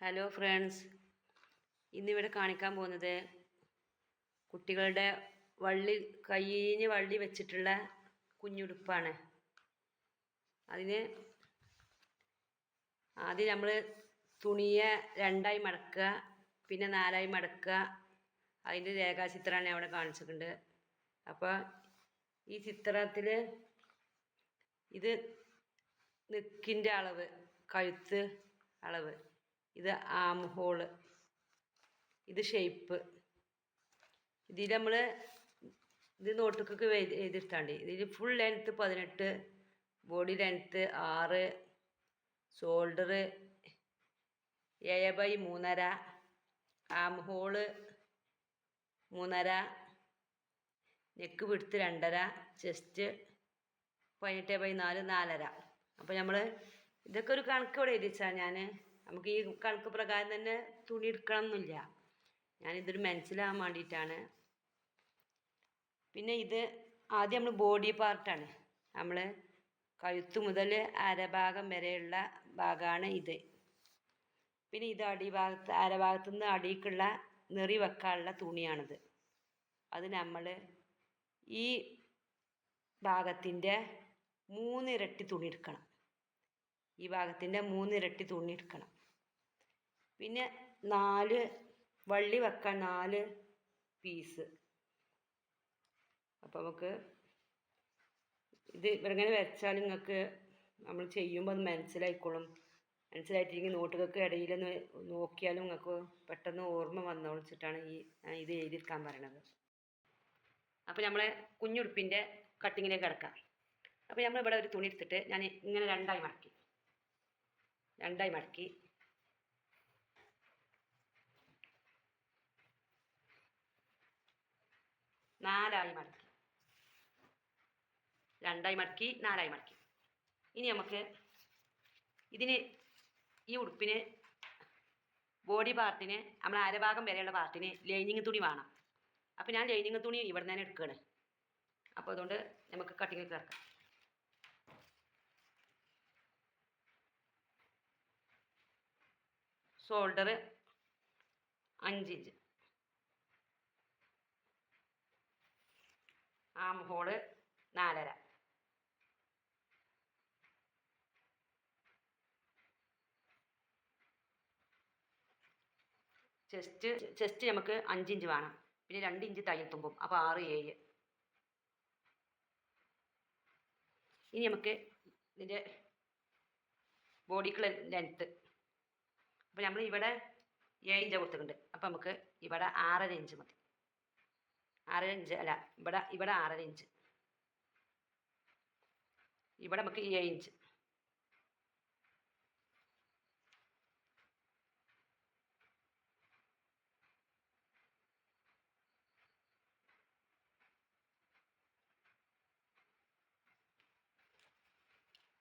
Hello friends ഇന്നിവിടെ കാണിക്കാൻ പോകുന്നത് കുട്ടികളുടെ വള്ളി കയ്യിന് വള്ളി വെച്ചിട്ടുള്ള കുഞ്ഞുടുപ്പാണ്. അതിന് ആദ്യം നമ്മൾ തുണിയെ രണ്ടായി മടക്കുക പിന്നെ നാലായി മടക്കുക. അതിന്റെ രേഖാചിത്രമാണ് അവിടെ കാണിച്ചിട്ടുണ്ട്. അപ്പോൾ ഈ ചിത്രത്തിൽ ഇത് നെക്കിന്റെ അളവ് കഴുത്ത് അളവ്. ഇത് ആം ഹോൾ ഇത് ഷേപ്പ് ഇതിൽ നമ്മൾ ഇത് നോട്ടുക്കൊക്കെ എഴുതി എഴുതിയെടുത്താണ്ട് ഇതിൽ ഫുൾ ലെങ്ത്ത് പതിനെട്ട് ബോഡി ലെങ്ത്ത് ആറ് ഷോൾഡർ ഏഴ് ബൈ മൂന്നര ആം ഹോൾ മൂന്നര നെക്ക് പിടുത്ത് രണ്ടര ചെസ്റ്റ് പതിനെട്ട് ബൈ നാല് നാലര. അപ്പോൾ നമ്മൾ ഇതൊക്കെ ഒരു കണക്ക് ഇവിടെ എഴുതി വെച്ചാൽ ഞാൻ നമുക്ക് ഈ കണക്ക് പ്രകാരം തന്നെ തുണി എടുക്കണം എന്നില്ല. ഞാനിതൊരു മനസ്സിലാകാൻ വേണ്ടിയിട്ടാണ്. പിന്നെ ഇത് ആദ്യം നമ്മൾ ബോഡി പാർട്ടാണ് നമ്മൾ കഴുത്ത് മുതൽ അരഭാഗം വരെയുള്ള ഭാഗമാണ് ഇത്. പിന്നെ ഇത് അടിഭാഗത്ത് അരഭാഗത്തു നിന്ന് അടിക്കുള്ള നെറി വെക്കാനുള്ള തുണിയാണിത്. അത് നമ്മൾ ഈ ഭാഗത്തിന്റെ മൂന്നിരട്ടി തുണി എടുക്കണം. ഈ ഭാഗത്തിന്റെ മൂന്നിരട്ടി തുണി എടുക്കണം. പിന്നെ നാല് വള്ളി വെക്കാൻ നാല് പീസ് അപ്പോൾ നമുക്ക് ഇത് ഇവരിങ്ങനെ വെച്ചാൽ നിങ്ങൾക്ക് നമ്മൾ ചെയ്യുമ്പോൾ അത് മനസ്സിലായിക്കോളും. മനസ്സിലായിട്ടില്ലെങ്കിൽ നോട്ടുകൾക്ക് ഇടയിലൊന്ന് നോക്കിയാലും നിങ്ങൾക്ക് പെട്ടെന്ന് ഓർമ്മ വന്നോളിച്ചിട്ടാണ് ഈ ഇത് എഴുതിയിരിക്കാൻ പറയണത്. അപ്പോൾ നമ്മളെ കുഞ്ഞുടുപ്പിന്റെ കട്ടിങ്ങിലേക്ക് കിടക്കാം. അപ്പോൾ നമ്മൾ ഇവിടെ ഒരു തുണി എടുത്തിട്ട് ഞാൻ ഇങ്ങനെ രണ്ടായി മടക്കി. രണ്ടായി മടക്കി. നാലായി മടക്കി. രണ്ടായി മടക്കി നാലായി മടക്കി. ഇനി നമുക്ക് ഇതിന് ഈ ഉടുപ്പിന് ബോഡി പാർട്ടിന് നമ്മൾ അരഭാഗം വരെയുള്ള പാർട്ടിന് ലൈനിങ് തുണി വേണം. അപ്പോൾ ഞാൻ ലൈനിങ് തുണി ഇവിടെ നിന്ന് തന്നെ എടുക്കുകയാണ് അപ്പോൾ അതുകൊണ്ട് നമുക്ക് കട്ടിങ് ചേർക്കാം ഷോൾഡർ അഞ്ചിഞ്ച് ആം ഹോൾ നാലര. ചെസ്റ്റ് ചെസ്റ്റ് നമുക്ക് അഞ്ചിഞ്ച് വേണം. പിന്നെ രണ്ട് ഇഞ്ച് തയ്യൽ തുമ്പും അപ്പോൾ ആറ് ഏഴ്. ഇനി നമുക്ക് ഇതിന്റെ ബോഡിക്കുള്ള ലെങ്ത്ത് അപ്പോൾ നമ്മൾ ഇവിടെ ഏഴ് ഇഞ്ച് കൊടുത്തിട്ടുണ്ട്. അപ്പോൾ നമുക്ക് ഇവിടെ ആറര ഇഞ്ച് മതി. ആറര ഇഞ്ച് അല്ല ഇവിടെ ഇവിടെ ആറര ഇഞ്ച് ഇവിടെ നമുക്ക് ഏഴ് ഇഞ്ച്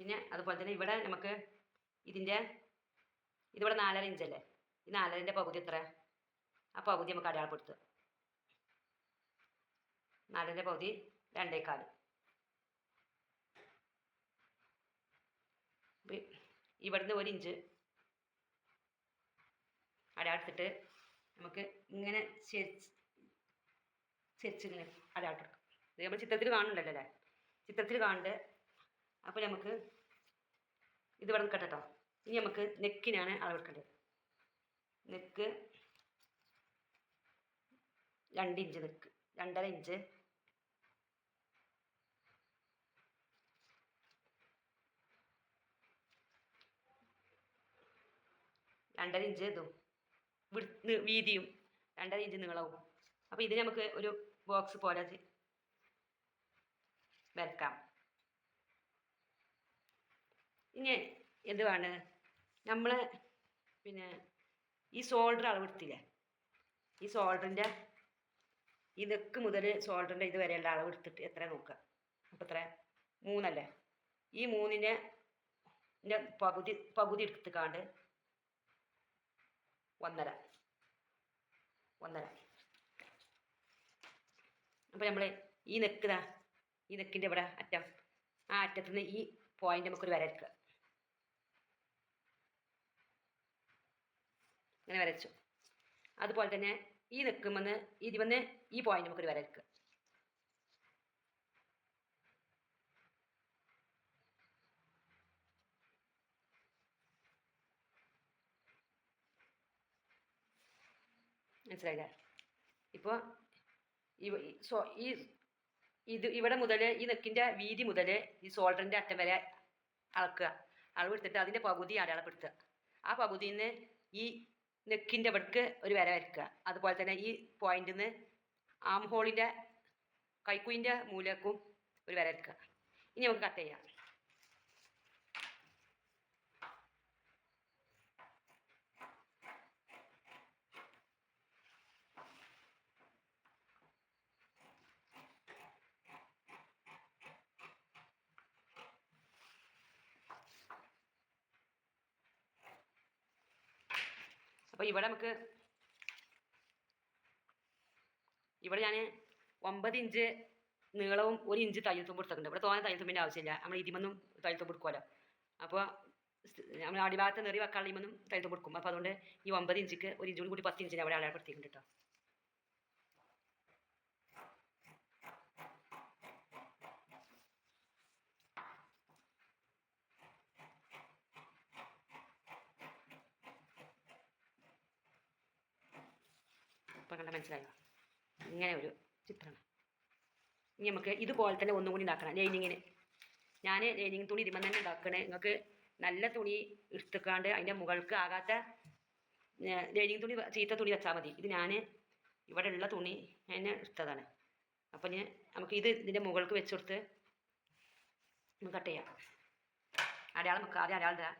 പിന്നെ അതുപോലെ തന്നെ ഇവിടെ നമുക്ക് ഇതിന്റെ ഇതിവിടെ നാലര ഇഞ്ചല്ലേ ഈ നാലരന്റെ പകുതി എത്ര ആ പകുതി നമുക്ക് അടയാളപ്പെടുത്തുക. നാലരന്റെ പകുതി രണ്ടേക്കാൽ ഇവിടുന്ന് ഒരു ഇഞ്ച് അടയാളത്തിട്ട് നമുക്ക് ഇങ്ങനെ ചെരിച്ച് ചെരിച്ചിങ്ങനെ അടയാളത്തെടുക്കും ഇത് നമ്മൾ ചിത്രത്തിൽ കാണുന്നുണ്ടല്ലോ അല്ലേ? ചിത്രത്തിൽ കാണുന്നുണ്ട്. അപ്പോൾ നമുക്ക് ഇത് ഇവിടെ നിൽക്കട്ടോ കേട്ടോ. ഇനി നമുക്ക് നെക്കിനാണ് അളവെടുക്കേണ്ടത്. നെക്ക് രണ്ട് ഇഞ്ച് നെക്ക്. രണ്ടര ഇഞ്ച് രണ്ടര ഇഞ്ച് ഇതും. വീതിയും രണ്ടര ഇഞ്ച് നീളവും. അപ്പോൾ ഇത് നമുക്ക് ഒരു ബോക്സ് പോലെ വരക്കാം. ഇനി എന്തുവാണ്? നമ്മൾ പിന്നെ ഈ സോൾഡർ അളവെടുത്തില്ലേ ഈ സോൾഡറിന്റെ ഈ നെക്ക് മുതൽ സോൾഡറിന്റെ ഇത് വരെയുള്ള അളവെടുത്തിട്ട് എത്ര നോക്കുക? അപ്പോൾ എത്ര? മൂന്നല്ലേ? ഈ മൂന്നിന്റെ പകുതി പകുതി എടുത്തുകാണ്ട് ഒന്നര. ഒന്നര. അപ്പോൾ നമ്മൾ ഈ നെക്ക് ഈ നെക്കിന്റെ ഇവിടെ അറ്റം ആ അറ്റത്തുനിന്ന് ഈ പോയിന്റ് നമുക്കൊരു വരക്കുക അങ്ങനെ വരച്ചു. അതുപോലെ തന്നെ ഈ നെക്കുമെന്ന് ഇതിൽ വന്ന് ഈ പോയിന്റ് നമുക്കൊരു വരക്കുക മനസ്സിലായില്ലേ? ഇപ്പോൾ സോ ഈ ഇത് ഇവിടെ മുതൽ ഈ നെക്കിന്റെ വീതി മുതൽ ഈ ഷോൾഡറിന്റെ അറ്റം വരെ അളക്കുക. അളവെടുത്തിട്ട് അതിന്റെ പകുതി അടയാളപ്പെടുത്തുക. ആ പകുതിയിൽ നിന്ന് ഈ നെക്കിന്റെ ഇവിടേക്ക് ഒരു വര വരയ്ക്കുക. അതുപോലെ തന്നെ ഈ പോയിന്റിൽ നിന്ന് ആം ഹോളിന്റെ കൈക്കുയിന്റെ മൂലക്കും ഒരു വര വരയ്ക്കുക. ഇനി നമുക്ക് കട്ട് ചെയ്യാം. അപ്പോൾ ഇവിടെ നമുക്ക് ഇവിടെ ഞാൻ ഒമ്പത് ഇഞ്ച് നീളവും ഒരു ഇഞ്ച് തയ്യൽ തുമ്പ് എടുത്തിട്ടുണ്ട്. ഇവിടെ തോന്നെ തയ്യൽ തുമ്പിന്റെ ആവശ്യമില്ല. നമ്മൾ ഇതിമൊന്നും തയ്യൽ തുമ്പ് എടുക്കുമല്ലോ അപ്പോൾ നമ്മൾ അടിഭാഗത്ത് നിറി വെക്കാനുള്ള ഇമൊന്നും തയ്യൽ തുമ്പ് എടുക്കും. അപ്പോൾ അതുകൊണ്ട് ഈ ഒമ്പത് ഇഞ്ചിക്ക് ഒരു ഇഞ്ചും കൂടി പത്ത് ഇഞ്ചിന് അവിടെ അടയാളപ്പെടുത്തിയിട്ടുണ്ട് കേട്ടോ ഇപ്പം കണ്ട മനസ്സിലായോ? ഇങ്ങനെ ഒരു ചിത്രമാണ്. ഇനി നമുക്ക് ഇതുപോലെ തന്നെ ഒന്നും കൂടി ഉണ്ടാക്കണം. ലൈനിങ്ങിന്. ഞാൻ ലൈനിങ് തുണി ഇതിമ തന്നെ ഉണ്ടാക്കണേ. നിങ്ങൾക്ക് നല്ല തുണി എടുത്തുക്കാണ്ട് അതിന്റെ മുകൾക്ക് ആകാത്ത ലൈനിങ് തുണി ചീത്ത തുണി വെച്ചാൽ മതി. ഇത് ഞാൻ ഇവിടെ ഉള്ള തുണി എന്നെ എടുത്തതാണ്. അപ്പം ഞാൻ നമുക്ക് ഇത് ഇതിന്റെ മുകൾക്ക് വെച്ച് കൊടുത്ത് നമുക്ക് കട്ട് ചെയ്യാം. അടയാളം വെക്കാം ആദ്യം അടയാളം തരാം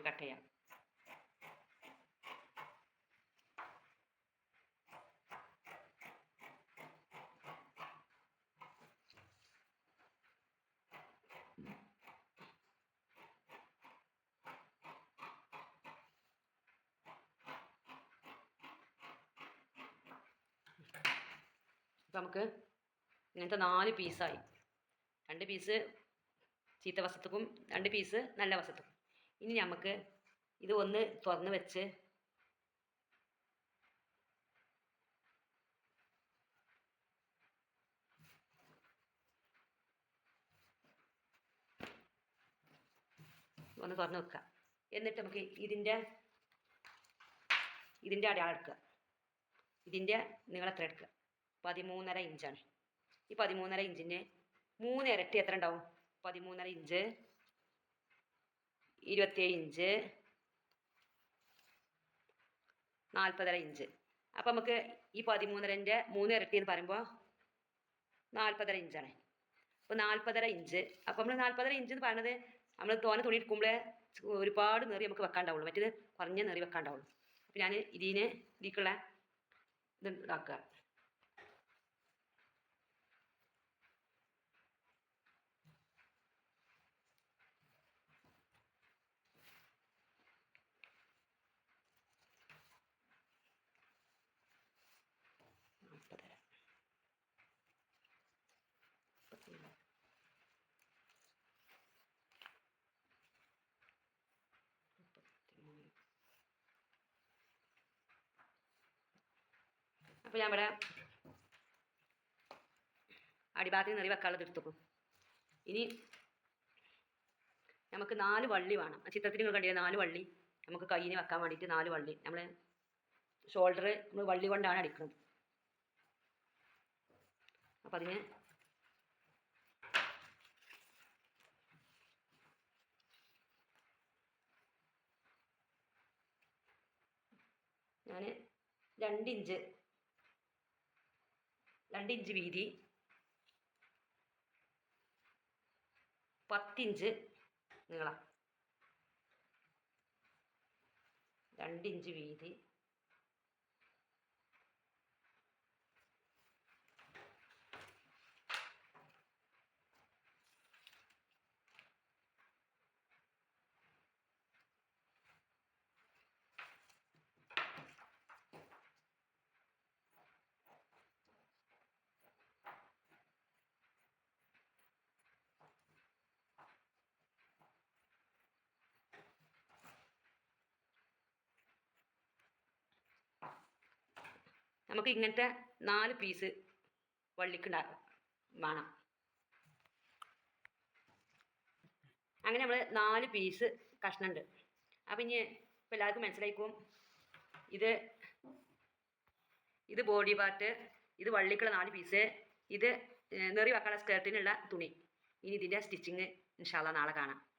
കട്ട് ചെയ്യാം. അപ്പം നമുക്ക് ഇങ്ങനത്തെ നാല് പീസായി രണ്ട് പീസ് ചീത്ത വശത്തുക്കും രണ്ട് പീസ് നല്ല വശത്തുക്കും. ഇനി നമുക്ക് ഇത് ഒന്ന് തുറന്ന് വെച്ച് ഒന്ന് തുറന്ന് വെക്കുക എന്നിട്ട് നമുക്ക് ഇതിന്റെ ഇതിന്റെ അടയാളം എടുക്കുക ഇതിന്റെ നീളം എത്ര എടുക്കുക പതിമൂന്നര ഇഞ്ചാണ്. ഈ പതിമൂന്നര ഇഞ്ചിന് മൂന്ന് ഇരട്ടി എത്ര ഉണ്ടാവും? പതിമൂന്നര ഇഞ്ച് ഇരുപത്തേഴ് ഇഞ്ച് നാൽപ്പതര ഇഞ്ച്. അപ്പം നമുക്ക് ഈ പതിമൂന്നരന്റെ മൂന്ന് ഇരട്ടി എന്ന് പറയുമ്പോൾ നാൽപ്പതര ഇഞ്ചാണ്. അപ്പോൾ നാൽപ്പതര ഇഞ്ച്. അപ്പം നമ്മൾ നാൽപ്പതര ഇഞ്ച് എന്ന് പറയുന്നത് നമ്മൾ തോനെ തുണി എടുക്കുമ്പോൾ ഒരുപാട് നെറി നമുക്ക് വെക്കാണ്ടാവുള്ളൂ. മറ്റേത് കുറഞ്ഞ നെറി വെക്കാണ്ടാവുള്ളൂ. അപ്പം ഞാൻ ഇതിനെ ഇതിക്കുള്ള ഇത് ഇതാക്കുക. അപ്പോൾ ഞാൻ ഇവിടെ അടിഭാഗത്തിന് നിറി വെക്കാനുള്ളത് എടുത്തുക്കും ഇനി നമുക്ക് നാല് വള്ളി വേണം. ആ ചിത്രത്തിൽ നിങ്ങൾ കണ്ടില്ല നാല് വള്ളി? നമുക്ക് കയ്യിന് വെക്കാൻ വേണ്ടിയിട്ട് നാല് വള്ളി. നമ്മൾ ഷോൾഡർ നമ്മൾ വള്ളി കൊണ്ടാണ് അടിക്കുന്നത് അപ്പം അതിന് ഞാൻ രണ്ട് ഇഞ്ച് രണ്ട് ഇഞ്ച് വീതി. പത്തിഞ്ച് നീളം. രണ്ട് ഇഞ്ച് വീതി. നമുക്ക് ഇങ്ങനത്തെ നാല് പീസ് വള്ളിക്കുണ്ടാ വേണം. അങ്ങനെ നമ്മൾ നാല് പീസ് കഷ്ണുണ്ട്. അപ്പം ഇനി ഇപ്പം എല്ലാവർക്കും മനസ്സിലായിക്കും? ഇത് ഇത് ബോഡി പാർട്ട് ഇത് വള്ളിക്കുള്ള നാല് പീസ് ഇത് നെറി വെക്കാനുള്ള സ്കേർട്ടിനുള്ള തുണി. ഇനി ഇതിന്റെ സ്റ്റിച്ചിങ് ഇൻഷാല്ല നാളെ കാണാം.